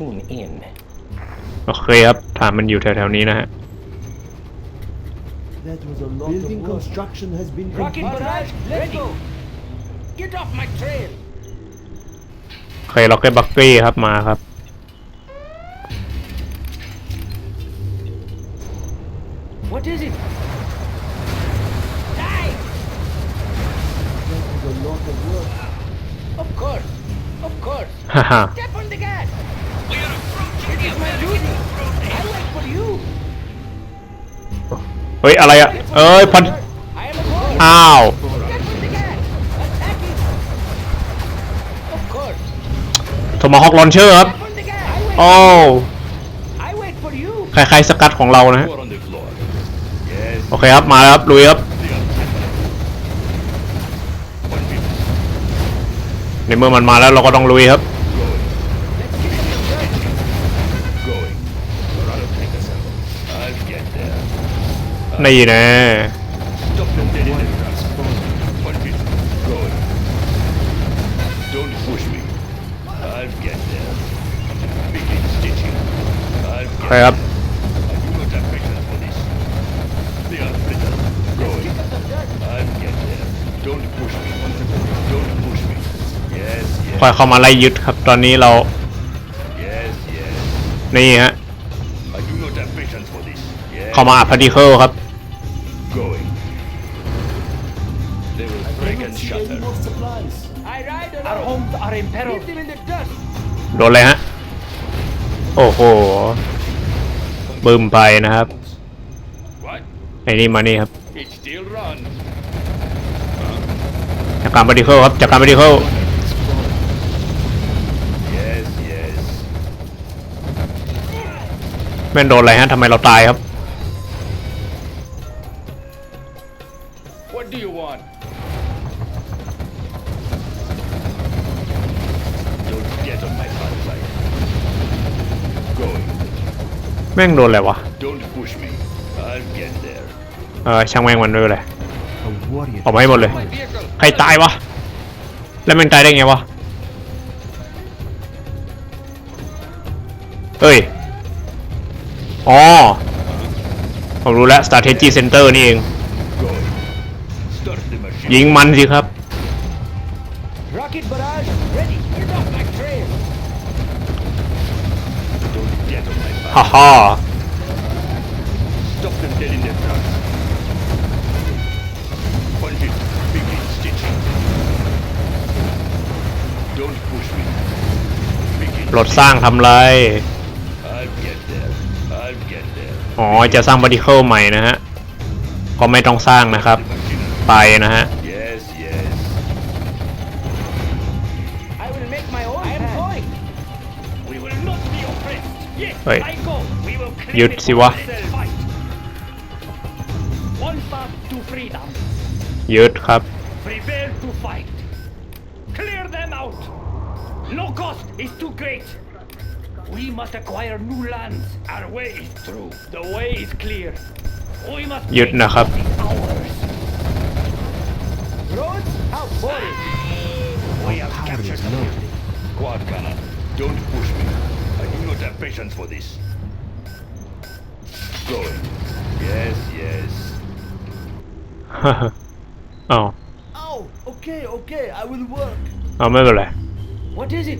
tune in โอเคครับฐานมันอยู่แถวๆนี้นะฮะ That was a lot Building construction has been Rocket barrage ready. Get off my trail. โอเคล็อกเก็ตบักกี้ครับมาครับ What is it? Die! That was a lot of work. Of course, of course. ฮ่าฮ่า Step เฮ้ยอะไรอ่ะเอ้ยพัน อ้าวโทมาฮอกลอนเชอร์ครับโอ้ครๆสกัดของเรานะฮะ โอเคครับมาแล้วครับลุยครับในเมื่อมันมาแล้วเราก็ต้องลุยครับนี่นะครับคอยเข้ามาไล่ยึดครับตอนนี้เรานี่ฮะ เข้ามาอัพพาร์ติเคิลครับ going. They will break and shatter. Our homes are in peril. l e a them in the dust. โดนเลยฮะโอ้โหบึมไปนะครับไอ้นี่มานี่ครับจากการมาดิเข้าครับจากการมาดิเข้าแม่นโดนอะไรฮะทำไมเราตายครับแม่งโดนอะไรวะเออช่างแม่งมันด้วยเลยออกมาให้หมดเลย ใครตายวะ แล้วมันตายได้ไงวะเอ้ย อ๋อ ผมรู้แล้ว strategy center นี่เอง ยิงมันสิครับ Rocket barrage ฮ่าฮ่าปลดสร้างทำไรอ๋อจะสร้างบอดิเคิลใหม่นะฮะก็ไม่ต้องสร้างนะครับไปนะฮะเฮ้ยหยุดสิวะหยุดครับ Prepare to fight. Clear them out. No cost is too great. We must acquire new lands. Our way is through. The way is clear. We must หยุดนะครับ make ours. Roads outboarded. We have captured the building. Quad cannon, don't push me. I do not have patience for this going. Yes, yes. oh. Oh, okay, okay, I will work. Amedole. Oh, what is it?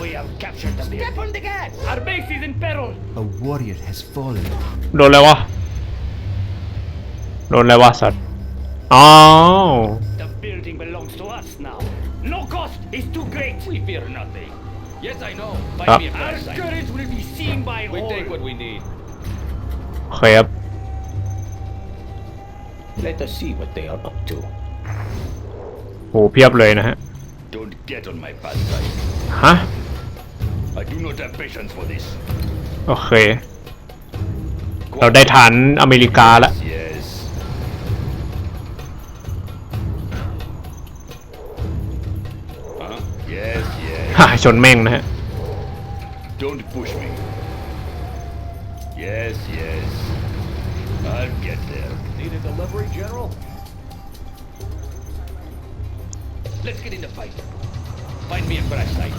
We have captured the Step on the gas! Our base is in peril! A warrior has fallen. No No sir. Oh. The building belongs to us now. No cost is too great. We fear nothing. Yes, I know. By ah. Our courage will be seen by we all. We take what we need. ครับ Let us see what they are up to โอ้เพียบเลยนะฮะ Don't get on my bad side ฮะ I do not have patience for this โอเคเราได้ฐานอเมริกาละ Yes ฮะ Yes yes ฮ่าชนแม่งนะฮะ Don't push me Yes yes I'll get there. Need a delivery, General? Let's get in the fight. Find me a crash site.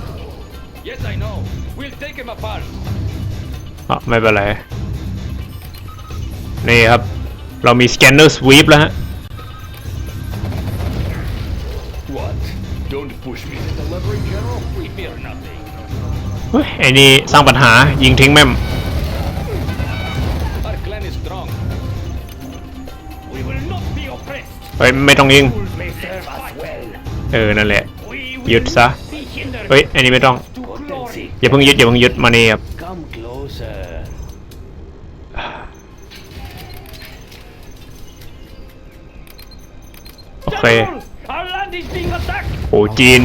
Yes, I know. We'll take him apart. อ่ะไม่เป็นไรนี่ครับ เรามีสแกนเนอร์สวีปแล้วฮะ What? Don't push me. The delivery, General? We fear nothing. เฮ้ยไอ้นี่สร้างปัญหายิงทิ้งแม่มเฮ้ยไม่ต้องยิง เออ นั่นแหละยึดซะเฮ้ย อันนี้ไม่ต้อง อย่าเพิ่งยึดอย่าเพิ่งยึดมานี่ครับโอเคโอ้จีน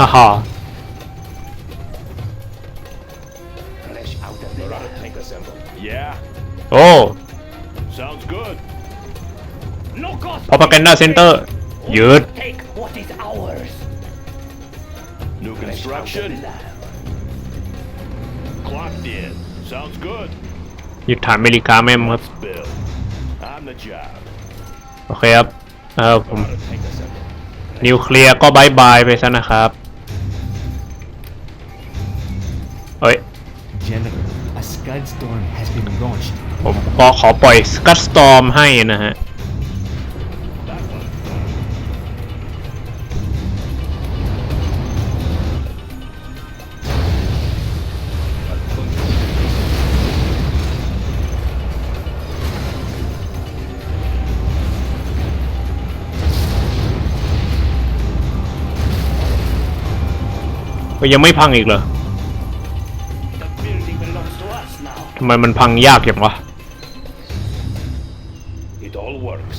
ฮ่าฮ่าโอ้ Sounds good. No cost. พอประกันหน้าเซ็นเตอร์ยืด Take what is ours. New construction. Clocked in. Sounds good. ยึดฐานอเมริกาแม่มครับ Bill. On the job. โอเคครับเออผม Oughta take us a นิวเคลียร์ก็บายบายไปซะนะครับผมก็ขอปล่อยสกัดสตอมให้นะฮะยังไม่พังอีกเหรอทำไมมันพังยากอย่างวะ It all works.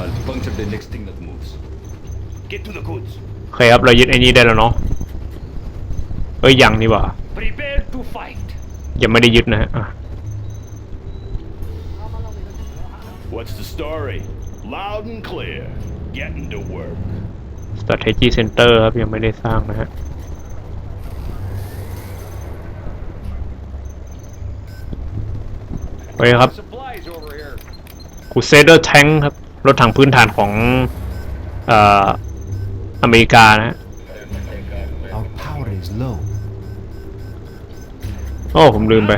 I'll puncture the next thing that moves. Get to the goods. โอเคครับเรายึดไอ้นี่ได้แล้วเนาะเอ้ยยังนี่หว่า Prepare to fight. ยังไม่ได้ยึดนะฮะอ่ะ What's the story? Loud and clear. Getting to work. strategy center ครับยังไม่ได้สร้างนะฮะไปครับกูเซเดอร์แทงครับรถถังพื้นฐานของเอ่อเมริกานะโอ้ผมลืมไป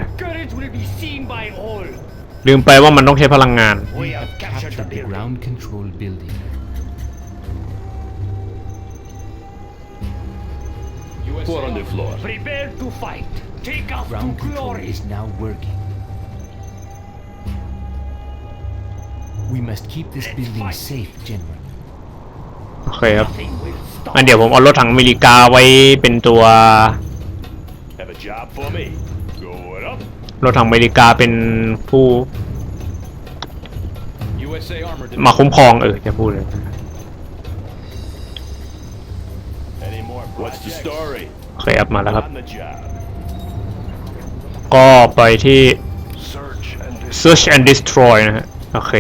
ลืมไปว่ามันต้องใช้พลังงานเ We must keep this building safe, g e n e m e n โอเคครับอันเดี๋ยวผมเอารถถังอเมริกาไว้เป็นตัว รถถังอเมริกาเป็นผู้ มาคุ้มครองเออจะพูดเลยเคยอัพมาแล้วครับ ก็ไปที่ search and destroy นะฮะโอเค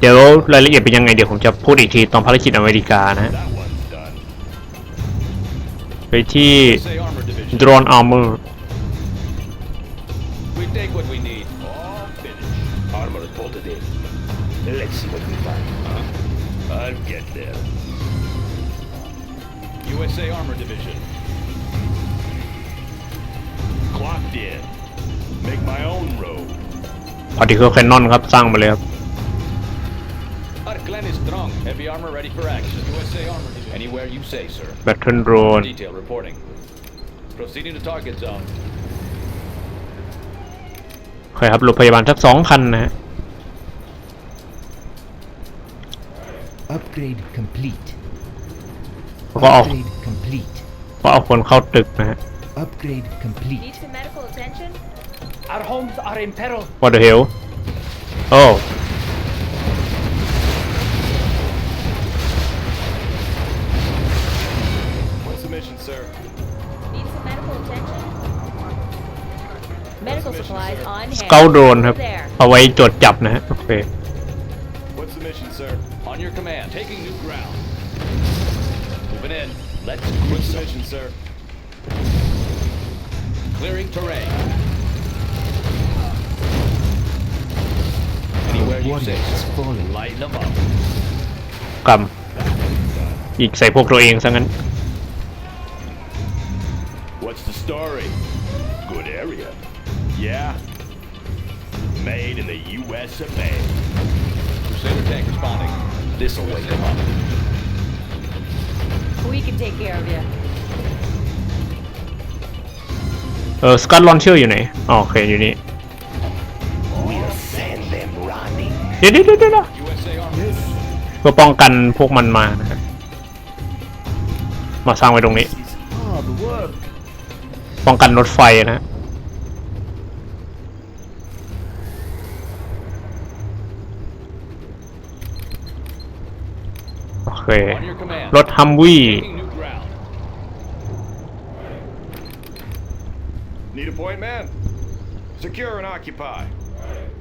เดี๋ยวรายละเอียดเป็นยังไงเดี๋ยวผมจะพูดอีกทีตอนภารกิจอเมริกานะฮะไปที่ drone armor พอดี c l e แค n นอนครับสร้างมาเลยครับ Heavy armor ready for action. USA Armor Anywhere you say, sir. Veteran drone. Detail reporting. Proceeding to target zone. โอเคครับรถพยาบาลสักสองคันนะฮะ Upgrade complete. แล้วก็เอา Upgrade complete. ก็เอาคนเข้าตึกนะฮะ Need medical attention? Our homes are in peril. what the hell oh เกาโดรนครับเอาไว้จดจับนะฮะโอเค What's the mission, sir? On your command. Taking new ground. Moving in. Let's What's the mission, sir? Clearing terrain. Anywhere you say. Light them up. กำอีกใส่พวกตัวเองซะงั้น What's the story? Good area. Yeah, made in the U.S. of A. Crusader tank responding. This'll wake him up. We can take care of you. เออสกัดลอนเชอร์อยู่ไหน โอเค อยู่นี่เดี๋ยวเดี๋ยวเดี๋ยวเพื่อป้องกันพวกมันมานะครับมาสร้างไว้ตรงนี้ ป้องกันรถไฟนะครับเครถฮัมวี่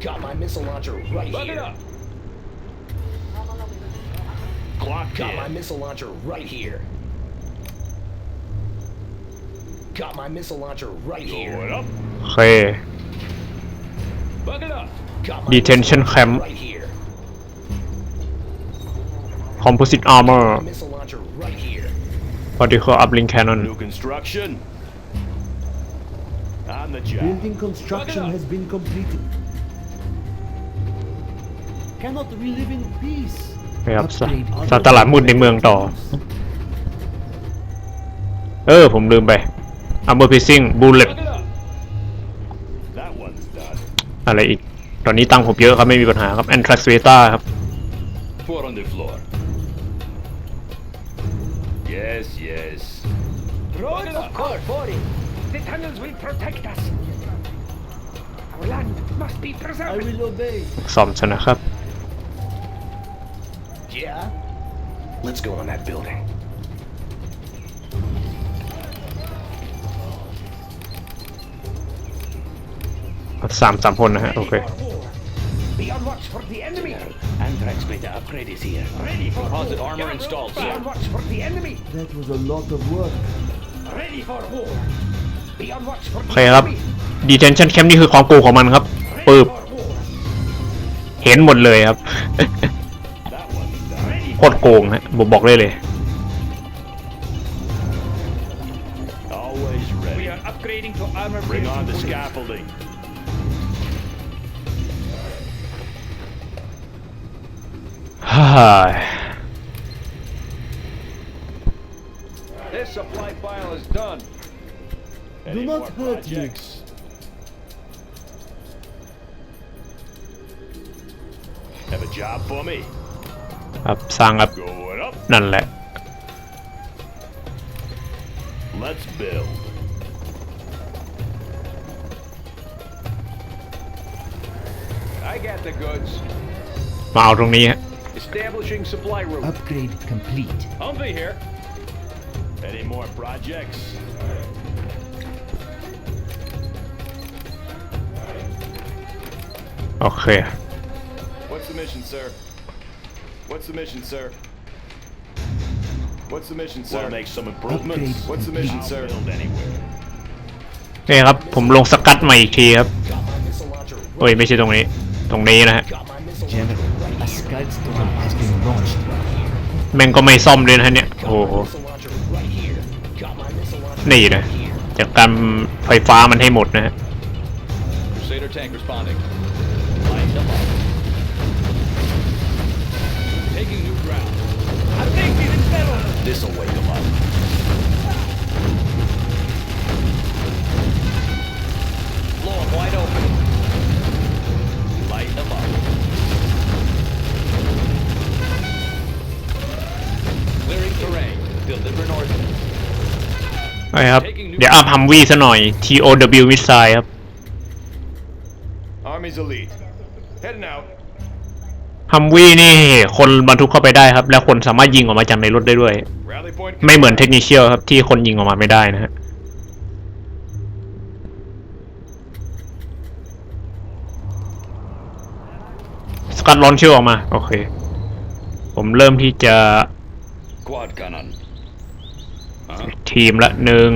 Got my missile launcher right here. Okay. Detention camp. Right here. อ composite armor พอดีเขาอัพลิงแคนนอนครับสสาตลาดมุดในเมืองต่อ เออผมลืมไปอัมเบอร์พิซซิ่งบูลเล็ตอะไรอีก ตอนนี้ตั้งผมเยอะครับไม่มีปัญหาครับแอนทรัสเวต้าครับ I will obey. ซ่อมซะนะครับ Yeah? Let's go on that building. สามสามคนนะฮะโอเค Be on watch for the enemy. Anthrax beta upgrade is here. Ready for Composite war. armor installed, Be on sir. watch for the enemy. That was a lot of work. Ready for war. Be on watch for โอเค the ครับ enemy. ดีเทนชั่นแคมป์นี่คือของกูของมันครับปืบห็นหมดเลยครับโคตรโกงฮะผมบอกเลยเลย We are upgrading to armor Bring on the scaffolding. ฮ่า This supply pile is done. Do not hurt Jinx. job for me. Up, Going up. นั่นแหละ Let's build. I got the goods. Establishing supply route. Upgrade complete. Humvee here. Any more projects? Okay. What's the mission, sir? What's the mission, sir? What's the mission, sir? Wanna make some improvements? What's the mission, sir? b u i h e r ครับผมลงสกัดใหม่อีกทีครับโอ้ยไม่ใช่ตรงนี้ตรงนี้นะฮะ แม่งก็ไม่ซ่อมเลยนะเนี่ยโอ้โห นี่นะจากการไฟฟ้ามันให้หมดนะฮะ This will wake him up. Blow him wide open. Light him up. Clearing terrain. Deliver an ordinance. ใช่ครับเดี๋ยวอัพฮัมวี่ซะหน่อย TOW missile ครับ Army's elite. Heading out. ฮัมวี่นี่คนบรรทุกเข้าไปได้ครับและคนสามารถยิงออกมาจากในรถได้ด้วยไม่เหมือนเทคนิคเชียลครับที่คนยิงออกมาไม่ได้นะฮะสกัดร้อนเชื่อออกมาโอเคผมเริ่มที่จะทีมละหนึ่ง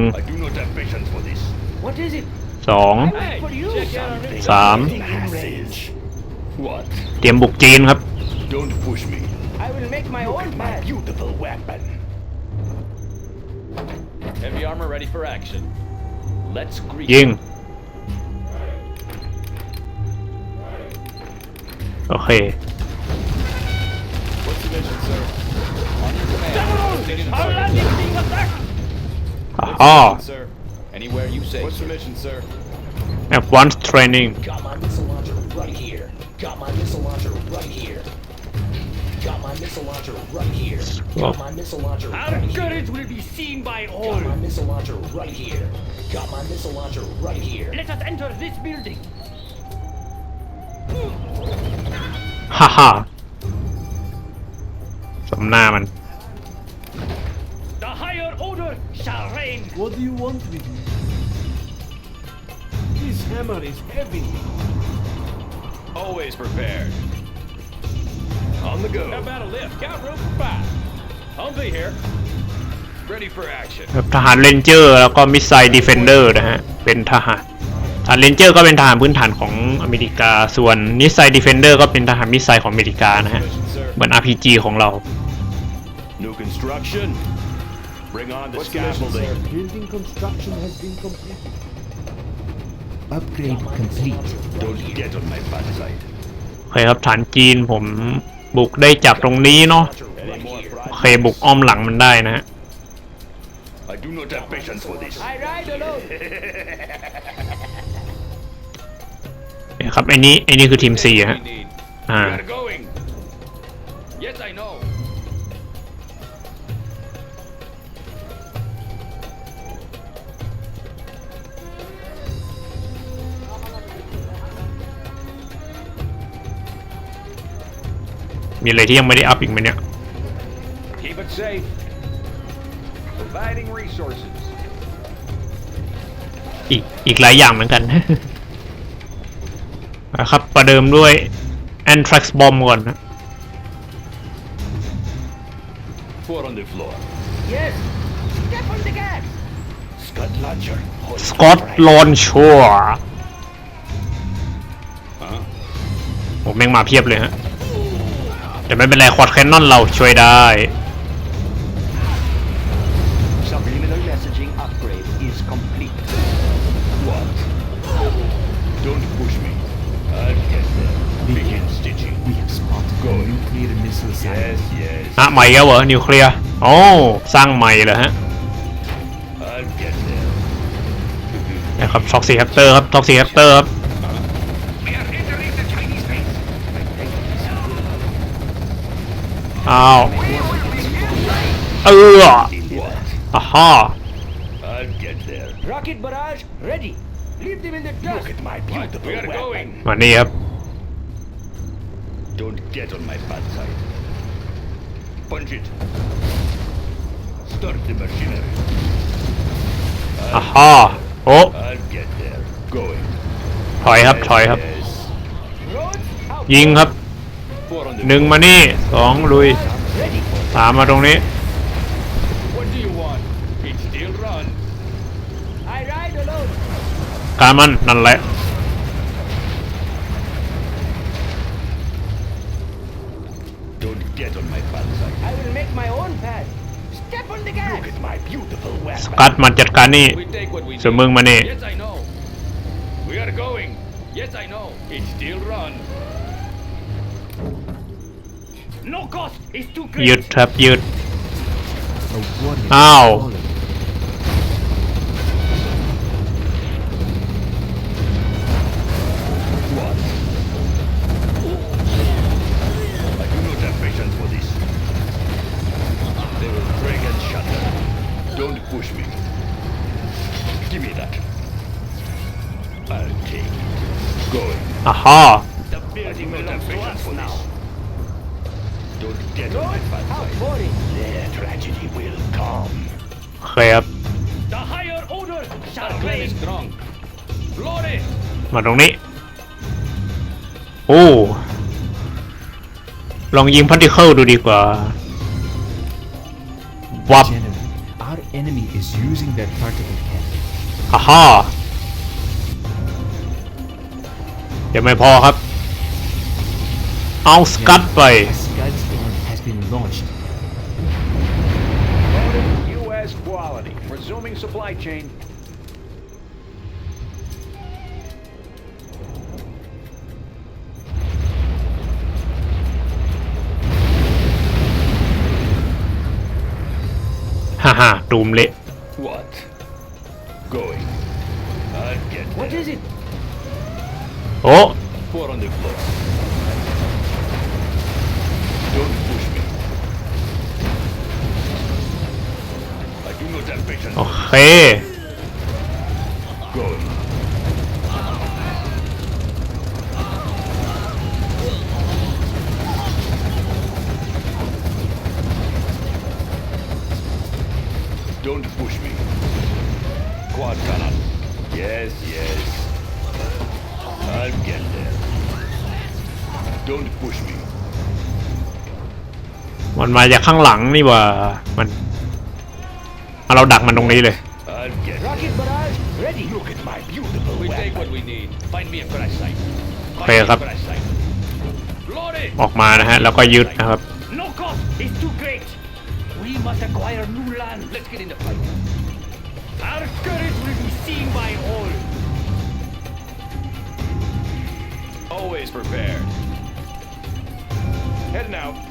สองสามเตรียมบุกจีนครับ Heavy armor ready for action. Let's greet. ยิง โอเค oh, What's your mission, sir? On your command. General, Stated in target. What's the อ๋อ mission, sir? Anywhere you say. What's your mission, sir? once, training Got my missile launcher right here. Got my missile missile launcher right here. Got my missile launcher right Our courage will be seen by all. Got my missile launcher right here. Got my missile launcher right here. Let us enter this building. Haha! Some Haha. สำหน้ามัน The higher order shall reign. What do you want with me? This hammer is heavy. Always prepared. On the go. How about a lift? Got room for five. Humvee here. Ready for action. แบบทหารเรนเจอร์ แล้วก็มิสไซล์ดีเฟนเดอร์นะฮะเป็นทหารทหารเรนเจอร์ก็เป็นทหารพื้นฐานของอเมริกา ส่วนมิสไซล์ดีเฟนเดอร์ก็เป็นทหารมิสไซล์ของอเมริกานะฮะเหมือน RPG ของเรา New construction. Bring on the scaffolding. Building construction has been completed. Upgrade complete. Don't get on my bad side. โอเคครับฐานจีนผมบุกได้จากตรงนี้เนาะโอเค บุกอ้อมหลังมันได้นะฮะเ do n ครับไอ้นี้ไอ้นี่คือทีมีฮะ อ่ามีอะไรที่ยังไม่ได้อัพอีกไหมเนี่ยอีกอีกหลายอย่างเหมือนกันนะครับประเดิมด้วยแอนทรั a ส์บอมก่อนนะสกอตลอนชัวผมแม่งมาเพียบเลยฮะแต่ไม่เป็นไรควอดแคนนอนเราช่วยได้อะใหม่แล้วเหรอนิวเคลียร์โอ้สร้างใหม่เลยฮะนะครับช็อกซีแฮปเตอร์ครับช็อกซีแฮปเตอร์ครับ Ow. Ugh. Aha. I'll get there. Rocket barrage ready. Leave them in the dust. Look at my beautiful We're going. My knee up. Don't get on my bad side. Punch it. Start the machinery. I'll Aha. Oh. I'll get there. Going. up. Ying up. หนึ่งมานี่สองลุยสามมาตรงนี้กามันนั่นแหละสกัดมันจัดการนี่สมึงมานี่ y e s No cost is too หยุด great. ครับหยุด A warrior Ow. has I do not have patience for this. They will break and shatter. Don't push me. Give me that. I'll take it. Aha. มาตรงนี้ โอ้ ลองยิงพันธิเคิลดูดีกว่าวับฮ่าฮ่า ยังไม่พอครับ เอาสกัดไปโฮ่าตูมเละ What? Going. I'll get there. What is it? โอ้ Four on the floor. Don't push me. I do not have patience. โอเคาจากข้างหลังนี่ว่ามันมาเราดักมันตรงนี้เลยโอเคครับออกมานะฮะแล้วก็ยึดนะครับเ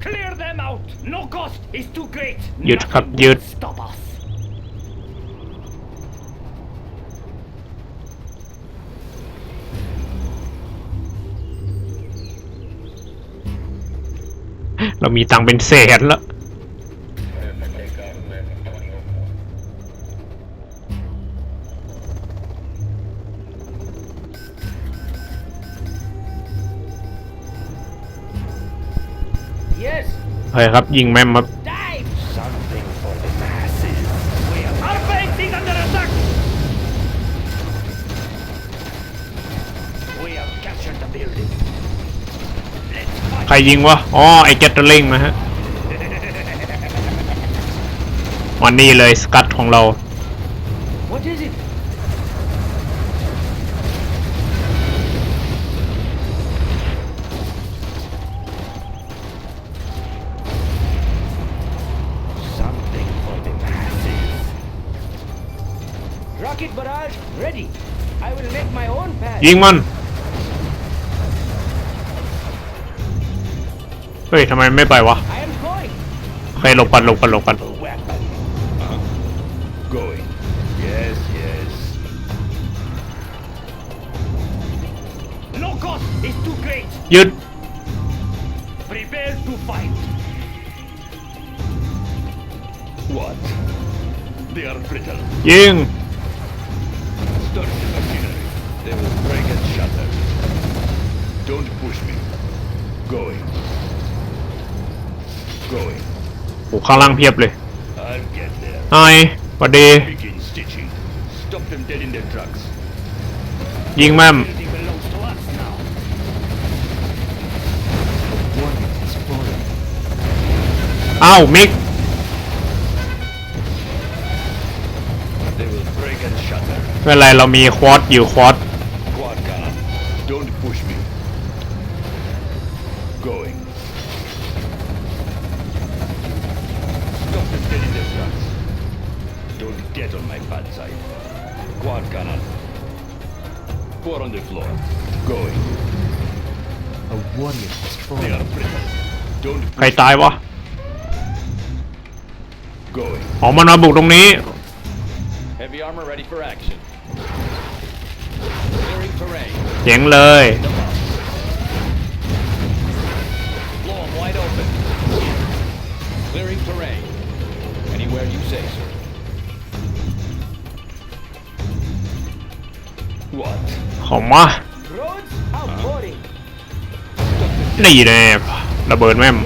Clear them out. No cost is too great. หยุดครับ Nothing หยุด will Stop us. เรามีตังค์เป็นแสนแล้วเฮ้ยครับยิงแม่มครับใครยิงวะอ๋อไอเจตเลิงนะฮะวันนี้เลยสกัดของเรายิงมัน เฮ้ยทำไมไม่ไปวะใครหลบปันหลบปันหลบปันยึดยิง Don't push me. Going. Going. โอ้ข้างล่างเพียบเลยไอ้ประเดี๋ยยิงแม่มอ้าวมิกไม่ไรเรามีควอตอยู่ควอต padside. Quad cannon. Four on the floor. Going. A warrior destroyed. They are prison. Don't ใครตายวะ going. อ๋อมันมาบุกตรงนี้ Heavy armor ready for action. Clearing terrain. เจ๋งเลย The Blow 'em wide open. Clearing terrain. Anywhere you say, sir. ขอมานี่แน่ระเบิดแม่ม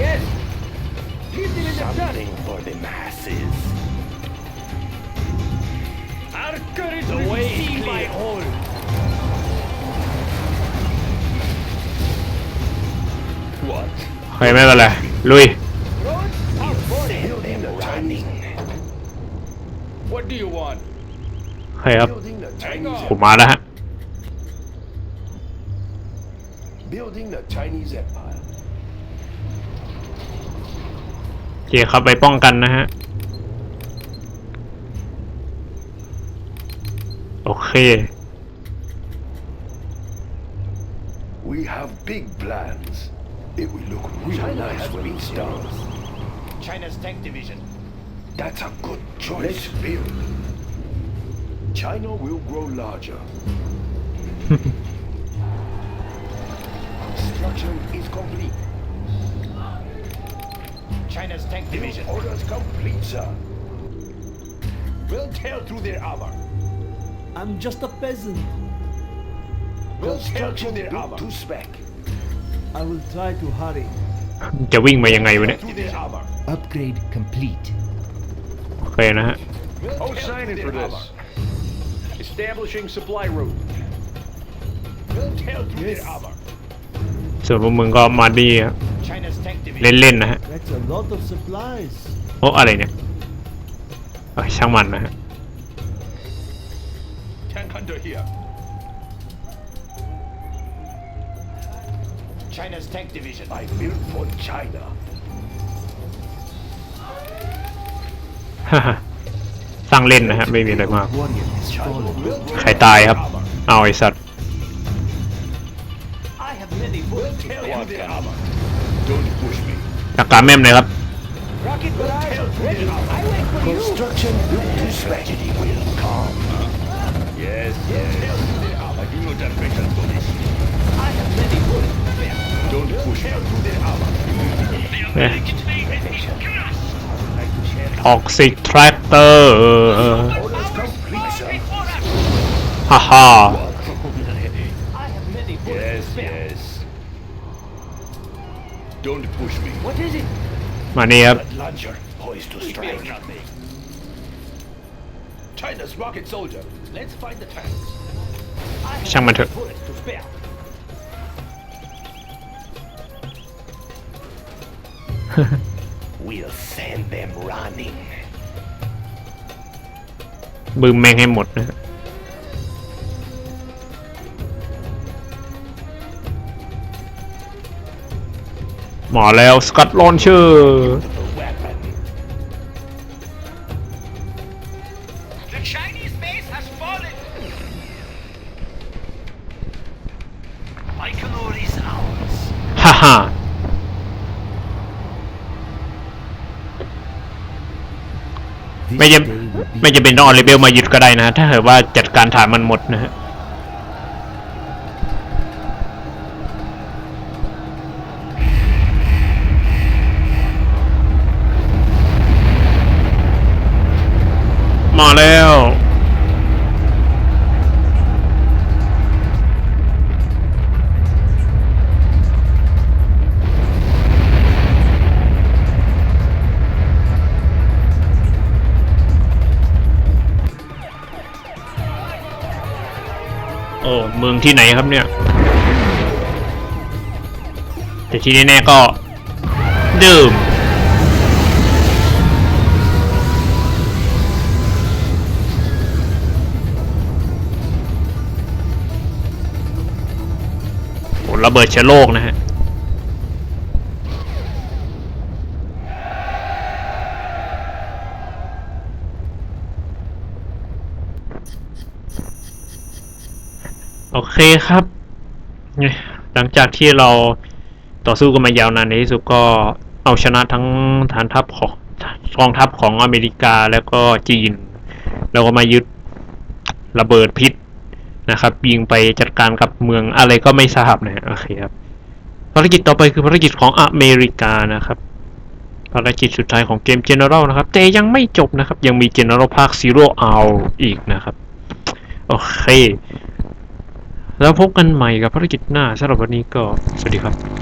เฮ้ยแม่เะ็นไรลุย w h a เฮ้ยครับผมมาแล้วฮะ building the Chinese empire. โอเคครับไปป้องกันนะฮะ We have big plans. It will look really nice when it's done. China's tank division. That's a good choice. Let's build. China will grow larger. Construction is complete. China's tank division. New orders complete, sir. We'll tear through their armor. I'm just a peasant. We'll tear through their armor. To spec. I will try to hurry. จะวิ่งมายังไงวะเนี่ย Through armor. Upgrade complete. โอเคนะฮะ we Oh, sign in for this. Establishing supply route. We'll through armor. ส่วนพวกมึงก็มาดีเล่น ๆ นะฮะโอ้ อะไรเนี่ยช่างมันนะฮะสร้างเล่นนะฮะไม่มีอะไรมากใครตายครับเอาไอสัตวอะกาศแม่มเลยครับออกซิแทรคเตอร์ฮ่าฮ่า My China's rocket soldier. Let's find the tanks. ช่างมันเถอะ We'll send them running. บึมแม่งให้หมดนะมาแล้วสกัดลอนเชอร์ฮ่าฮ่าไม่จะไม่จะเป็นต้องอาเลเบลมายึดก็ได้นะถ้าเหิดว่าจัดการฐานมันหมดนะฮะมาแล้วโอ้เมืองที่ไหนครับเนี่ย แต่ที่แน่ๆก็ดื่มระเบิดเชื้อโรคนะฮะ โอเคครับ หลังจากที่เราต่อสู้กันมายาวนานในที่สุดก็เอาชนะทั้งฐานทัพของกองทัพของอเมริกาแล้วก็จีนแล้วก็มายึดระเบิดพิษนะครับยิงไปจัดการกับเมืองอะไรก็ไม่ทราบนะโอเคครับภารกิจต่อไปคือภารกิจของอเมริกานะครับภารกิจสุดท้ายของเกมเจเนอเรลนะครับแต่ยังไม่จบนะครับ ยังมีเจเนอเรลภาคซีโร่เอาอีกนะครับ โอเค แล้วพบกันใหม่กับภารกิจหน้าสำหรับวันนี้ก็สวัสดีครับ